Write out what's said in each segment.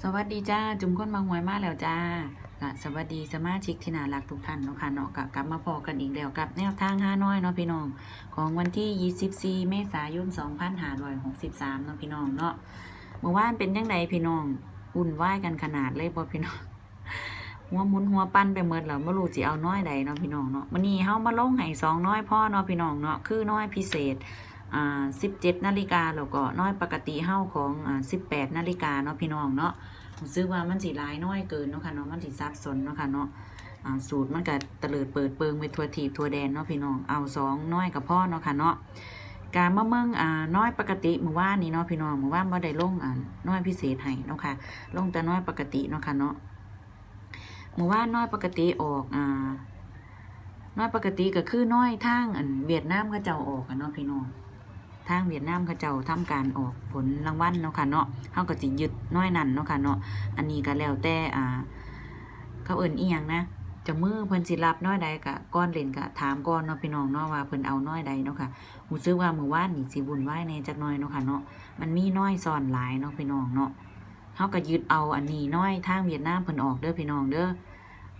สวัสดีจ้า จุ่มก้นบางหวยมาแล้วจ้าสวัสดีสมาชิกที่น่ารักทุกท่านเนาะค่ะเนาะกลับมาพอกันอีกแล้วกับแนวทางห้าน้อยเนาะพี่น้อง ของวันที่ 24 เมษายน 2563เนาะพี่น้องเนาะเมื่อวานเป็นยังไงพี่น้องอุ่นวายกันขนาดเลยบ่พี่น้องหัวมุนหัวปั้นไปหมดแล้วบ่รู้สิเอาน้อยใดเนาะพี่น้องเนาะมื้อนี้เฮามาลงให้สองน้อยพ่อเนาะพี่น้องเนาะคือน้อยพิเศษ อ่า17นาฬิกาแล้วก็น้อยปกติเฮาของอ่า18นาฬิกาเนาะพี่น้องเนาะผมซื้อว่ามันสิหลายน้อยเกินเนาะค่ะเนาะมันสิซับซ้อนเนาะค่ะเนาะสูตรมันก็ตะเลิดเปิดเปิงไปทัวทีบทัวแดนเนาะพี่น้องเอาสองน้อยกับพ่อเนาะค่ะเนาะการมะเมืองอ่าน้อยปกติเมื่อวานนี้เนาะพี่น้องเมื่อวานบ่ได้ลงอ่าน้อยพิเศษให้เนาะค่ะลงแต่น้อยปกติเนาะค่ะเนาะเมื่อวานน้อยปกติออกอ่าน้อยปกติก็คือน้อยทางอันเวียดนามเขาเจ้าออกอะเนาะพี่น้อง ทางเวียดนามเขาเจ้าทำการออกผลรางวัลเนาะค่ะเนาะเขาก็สิยึดน้อยนั่นเนาะค่ะเนาะอันนี้ก็แล้วแต่อ่าเขาเอิ่นอีหยังนะจะมือเพิ่นสิรับน้อยใดกะก้อนเล่นกะถามก่อนเนาะพี่น้องเนาะว่าเพิ่นเอาน้อยใดเนาะค่ะหูซื้อว่ามื้อวานนี่สิบุญไหว้แหน่จักน่อยเนาะค่ะเนาะมันมีน้อยซ่อนหลายเนาะพี่น้องเนาะเฮาก็ยึดเอาอันนี้น้อยทางเวียดนามเพิ่นออกเด้อพี่น้องเด้อ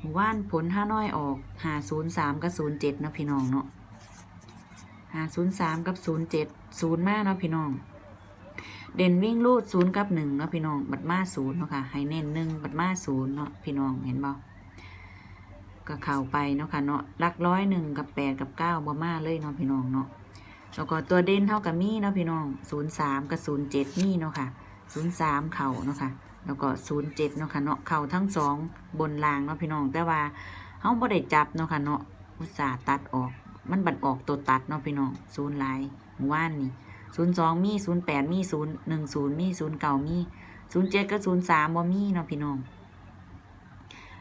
มือวานผลห้าน้อยออก503กับ07เนาะพี่น้องเนาะ หาศูนย์สามกับศูนย์เจ็ดศูนย์มาเนาะพี่น้อง เด่นวิ่งลูดศูนย์กับหนึ่งเนาะพี่น้อง บัดมาศูนย์เนาะค่ะ ให้เน้นหนึ่งบัดมาศูนย์เนาะพี่น้องเห็นบ่ก็เข้าไปเนาะค่ะเนาะลักร้อยหนึ่งกับแปดกับเก้าบ่มาเลยเนาะพี่น้องเนาะแล้วก็ตัวเด่นเท่ากับมีเนาะพี่น้องศูนย์สามกับศูนย์เจ็ดมีเนาะค่ะศูนย์สามเข่าเนาะค่ะแล้วก็ศูนย์เจ็ดเนาะค่ะเนาะเข่าทั้งสองบนรางเนาะพี่น้องแต่ว่าเฮาบ่ได้จับเนาะค่ะเนาะอุตส่าห์ตัดออก มันบัดออกตัวตัดเนาะพี่น้องศูนย์หลายเมื่อว่านนี่ศูนย์สองมีศูนย์แปดมีศูนย์หนึ่งศูนย์มีศูนย์เก่ามีศูนย์เจ็ดกับศูนย์สามบ่มีเนาะพี่น้อง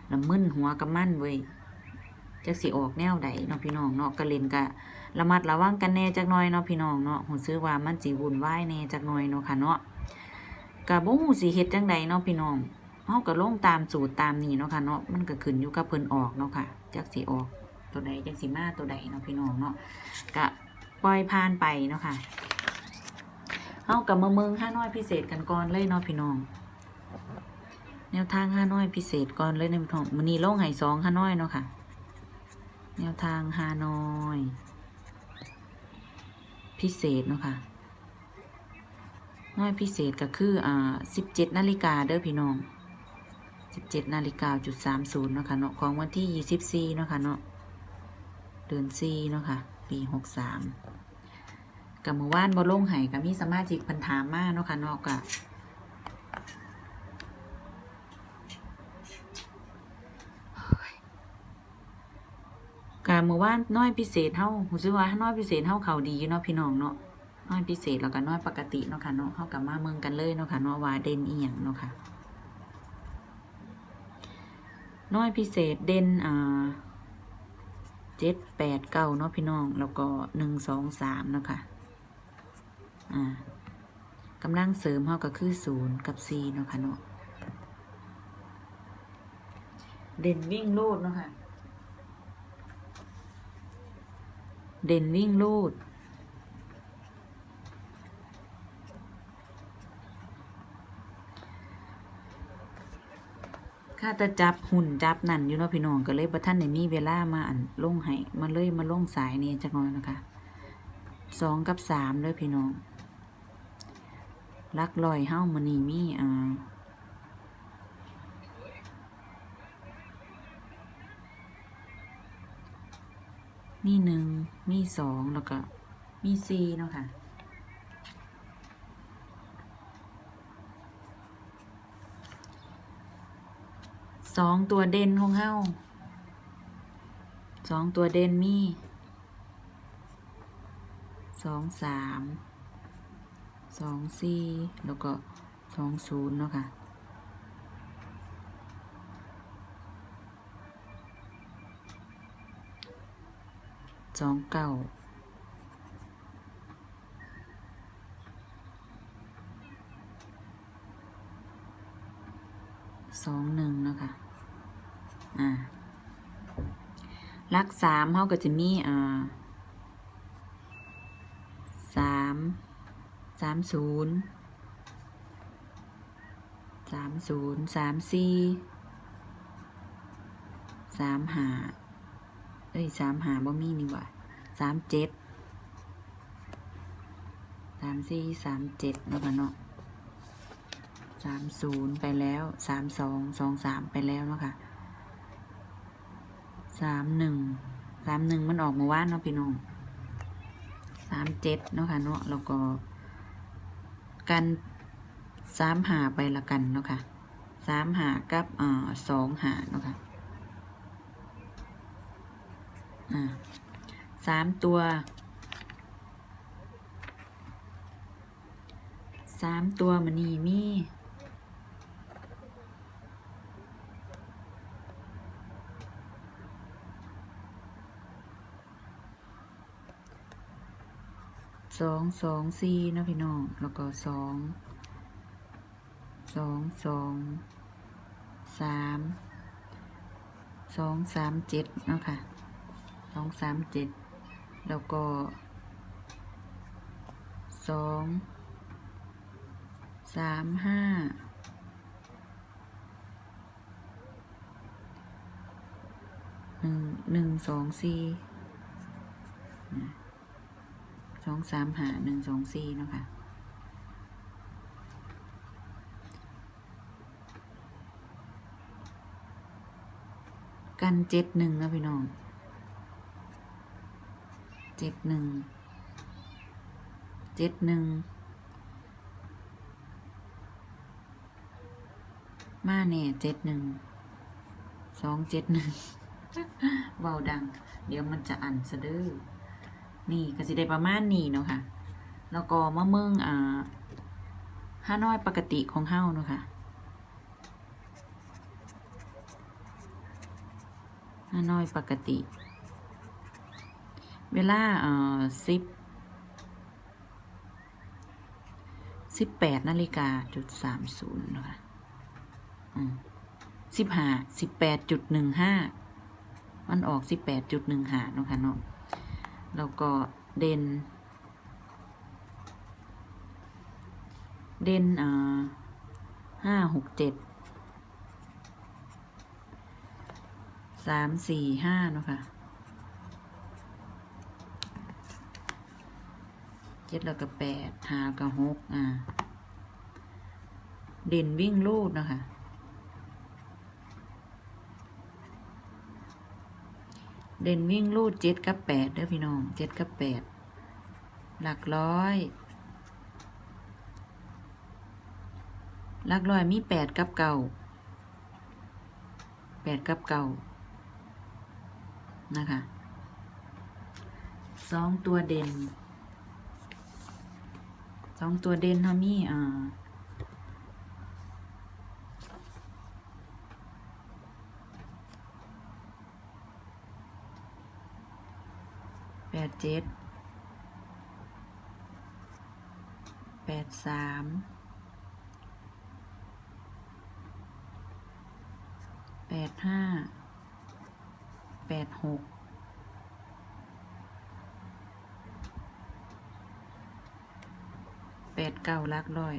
ล้วมึนหัวกับมั่นเว้ยจักสิออกแนวใดเนาะพี่น้องเนาะกระเล่นกะระมัดระวังกันแน่จักหน่อยเนาะพี่น้องเนาะหูซื้อว่ามันสิวุ่นวายแน่จักหน่อยเนาะค่ะเนาะกะบ่ฮู้สิเฮ็ดจังใดเนาะพี่น้องเฮาก็ลงตามสูตรตามนี้เนาะค่ะเนาะมันก็ขึ้นอยู่กับเพิ่นออกเนาะค่ะจักสิออก ตัวใดจังสีมาตัวใดเนาะพี่น้องเนาะก็ปล่อยผ่านไปเนาะค่ะเอากับมาเมืองห้าน้อยพิเศษกันก่อนเลยเนาะพี่น้อง แนวทางห้าน้อยพิเศษก่อนเลยนะพี่น้องมันนี้โล่งไห่สองห้าน้อยเนาะค่ะ แนวทางห้าน้อย พิเศษเนาะค่ะน้อยพิเศษก็คืออ่าสิบเจ็ดนาฬิกาเด้อพี่น้องสิบเจ็ดนาฬิกาจุดสามศูนย์เนาะค่ะเนาะของวันที่ยี่สิบสี่เนาะค่ะเนาะ เดือนสี่เนาะค่ะ ปีหกสามกับมือว่านบอลงไห้กับมีสมาชิกพันถามมาเนาะค่ะนอกกะการมือว่านน้อยพิเศษเท่าหูซื้อว่าน้อยพิเศษเท่าเขาดีเนาะพี่น้องเนาะน้อยพิเศษแล้วก็น้อยปกติเนาะค่ะเนาะเท่ากับมาเมืองกันเลยเนาะค่ะเนาะว่าเด่นเอียงเนาะค่ะน้อยพิเศษเด่นอ่า เจ็ดแปดเก้าเนาะพี่น้อง แล้วก็หนึ่งสองสามเนาะค่ะ อ่ากำลังเสริมเท่ากับคือศูนย์กับสี่เนาะค่ะเนาะ เด่นวิ่งลูดเนาะค่ะ เด่นวิ่งลูด ข้าจะจับหุ่นจับนั่นอยู่เนาะพี่น้องก็เลยบ่ท่านได้มีเวลามาอันลงให้มาเลยมาลงสายนี่จักหน่อยนะคะสองกับสามเลยพี่น้องลักลอยเฮ้ามันนี่มีอ่ามีหนึ่งมีสองแล้วก็มีสี่เนาะค่ะ สองตัวเด่นของเฮาสองตัวเด่นมีสองสามสองสี่แล้วก็สองศูนย์เนาะค่ะสองเก้า สองหนึ่งเนาะค่ะอ่าลักสามเขาก็จะมีอ่าสามสามศูนย์สามศูนย์สามสี่สามหาเอ้ยสามหาบ่มีนี่หว่าสามเจ็ดสามสี่สามเจ็ดเนาะค่ะเนาะ สามศูนย์ไปแล้วสามสองสองสามไปแล้วเนาะค่ะสามหนึ่งสามหนึ่งมันออกมาว่านเนาะพี่น้องสามเจ็ดเนาะค่ะเนาะแล้วก็กันสามหาไปละกันเนาะค่ะสามหากับอ่าสองหาเนาะค่ะอ่าสามตัวสามตัวมันนี่มี สองสองสี่นะพี่น้อง แล้วก็สองสองสองสามสองสามเจ็ดเนาะค่ะสองสามเจ็ดแล้วก็สองสามห้าหนึ่งหนึ่งสองสี่ สองสามหาหนึ่งสองสี่เนาะค่ะกันเจ็ดหนึ่งนะพี่น้องเจ็ดหนึ่งเจ็ดหนึ่งมาแน่เจ็ดหนึ่งสองเจ็ดหนึ่งเบาดัง เดี๋ยวมันจะอันสะดือ นี่ก็สิได้ประมาณนี้เนาะค่ะ แล้วก็มะเมืองอ่าห้าน้อยปกติของเฮ้าเนาะค่ะฮานอยปกติ เวลาเอ่อสิบสิบแปดนาฬิกาจุดสามศูนย์นะคะสิบห้าสิบแปดจุดหนึ่งห้ามันออกสิบแปดจุดหนึ่งห้าเนาะค่ะเนาะ แล้วก็เด่น เด่นอ่อห้าหกเจ็ดสามสี่ห้าเนาะค่ะเจ็ดแล้วก็แปดหากับหกอ่า เด่นวิ่งลูดเนาะคะ เด่นวิ่งลูดเจ็ดกับแปดเด้อพี่น้องเจ็ดกับแปดหลักร้อย หลักร้อยมีแปดกับเก่าแปดกับเก่านะคะสองตัวเด่นสองตัวเด่นเขามีอ่าแปด เจ็ดแปดสามแปดห้าแปดหกแปดเก้าลักร้อย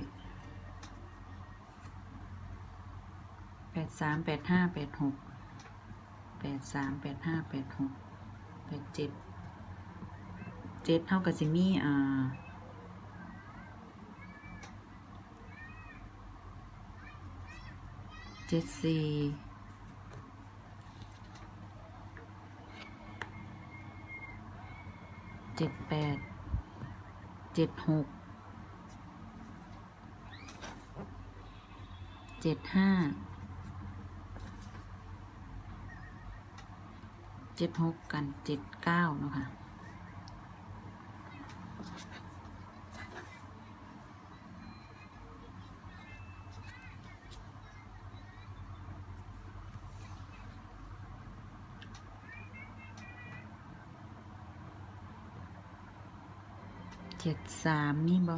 แปดสามแปดห้าแปดหกแปดสามแปดห้าแปดหกแปดเจ็ด เจ็ดเท่ากับซิมี่อ่าเจ็ดสี่เจ็ดแปดเจ็ดหกเจ็ดห้าเจ็ดหกกันเจ็ดเก้าเนาะค่ะ สามนี่บ่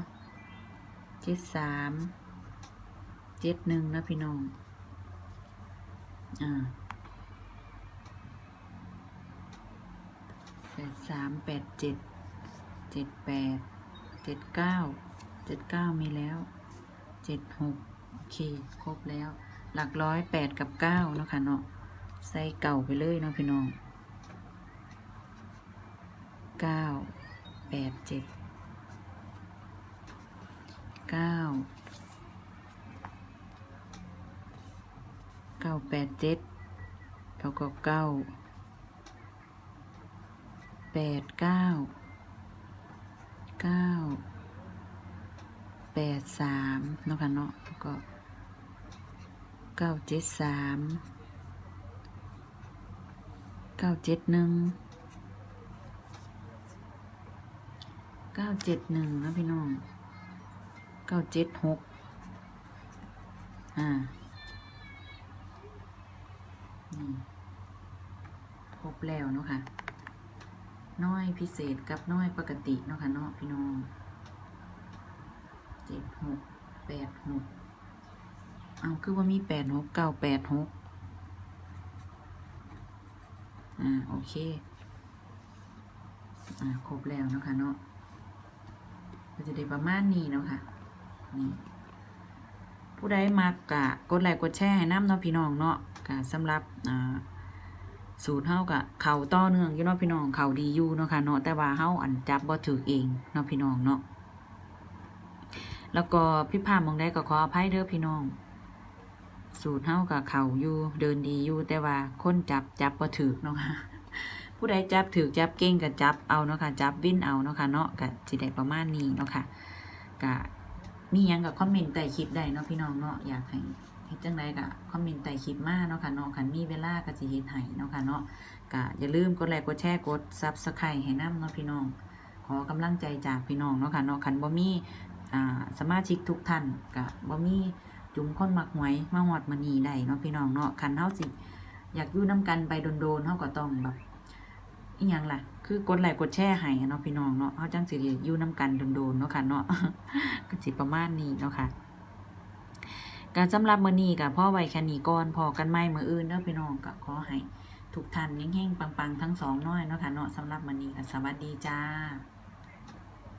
เจ็ดสามเจ็ดหนึ่งนะพี่น้อง อ่าแปดสามแปดเจ็ดเจ็ดแปดเจ็ดเก้าเจ็ดเก้ามีแล้วเจ็ดหกโอเค ครบแล้ว หลักร้อยแปดกับเก้าเนาะค่ะเนาะใส่เก่าไปเลยเนาะพี่น้องเก้าแปดเจ็ด เก้าเก้าแปดเจ็ดแล้วก็เก้าแปดเก้าเก้าแปดสามเนาะค่ะเนาะแล้วก็เก้าเจ็ดสามเก้าเจ็ดหนึ่งเก้าเจ็ดหนึ่งนะพี่น้อง เก้าเจ็ดหกอ่านี่ครบแล้วเนาะค่ะ น้อยพิเศษกับน้อยปกติเนาะค่ะเนาะพี่น้องเจ็ดหกแปดหกเอาคือว่ามีแปดหกเก้าแปดหกอ่า โอเค อ่า ครบแล้วเนาะค่ะเนาะก็จะได้ประมาณนี้เนาะค่ะ นี่ผู้ใดมักกะกดไลค์กดแชร์ให้น้ำเนาะพี่น้องเนาะกะสำหรับอ่าสูตรเฮากะเข่าต่อเนื่องอยู่เนาะพี่น้องเข่าดีอยู่เนาะค่ะเนาะแต่ว่าเฮาอันจับบ่ถือเองเนาะพี่น้องเนาะแล้วก็พี่พามองได้ก็ขออภัยเด้อพี่น้อง สูตรเฮากะเข่าอยู่เดินดีอยู่แต่ว่าคนจับจับบ่ถือเนาะค่ะผู้ใดจับถือจับเก่งก็จับเอาเนาะค่ะจับวิ่นเอาเนาะค่ะเนาะก็สิได้ประมาณนี้เนาะค่ะก็ มียังก็คอมเมนต์ใต้คลิปได้เนาะพี่น้องเนาะอยากให้เฮ็ดจังไดก็คอมเมนต์ใต้คลิปมาเนาะค่ะเนาะคันมีเวลาก็สิเฮ็ดให้เนาะค่ะเนาะก็อย่าลืมกดไลค์กดแชร์กด Subscribe ให้นํเนาะพี่น้อง ขอกำลังใจจากพี่น้องเนาะค่ะเนาะคันบ่มีอ่าสมาชิกทุกท่านก็บ่มีจุ่มคนมักหวยมาฮอดมื้อนี้ได้เนาะพี่น้องเนาะคันเฮาสิอยากอยู่นํกันไปโดนๆเฮาก็ต้องแบบ อีหยังล่ะ คือกดไลค์กดแชร์ให้เนาะพี่น้องเนาะเฮาจังสิได้อยู่นํกันโดนๆเนาะค่ะเนาะก็สิประมาณนี้เนาะค่ะการสำหรับมื้อนี้กับพ่อไว้แค่นี้ก่อนพอกันไม่มื้ออื่นเด้อพี่น้องก็ขอให้ทุกท่านเฮงๆปังๆทั้งสองน้อยเนาะค่ะเนาะสำหรับมื้อนี้ก็สวัสดีจ้า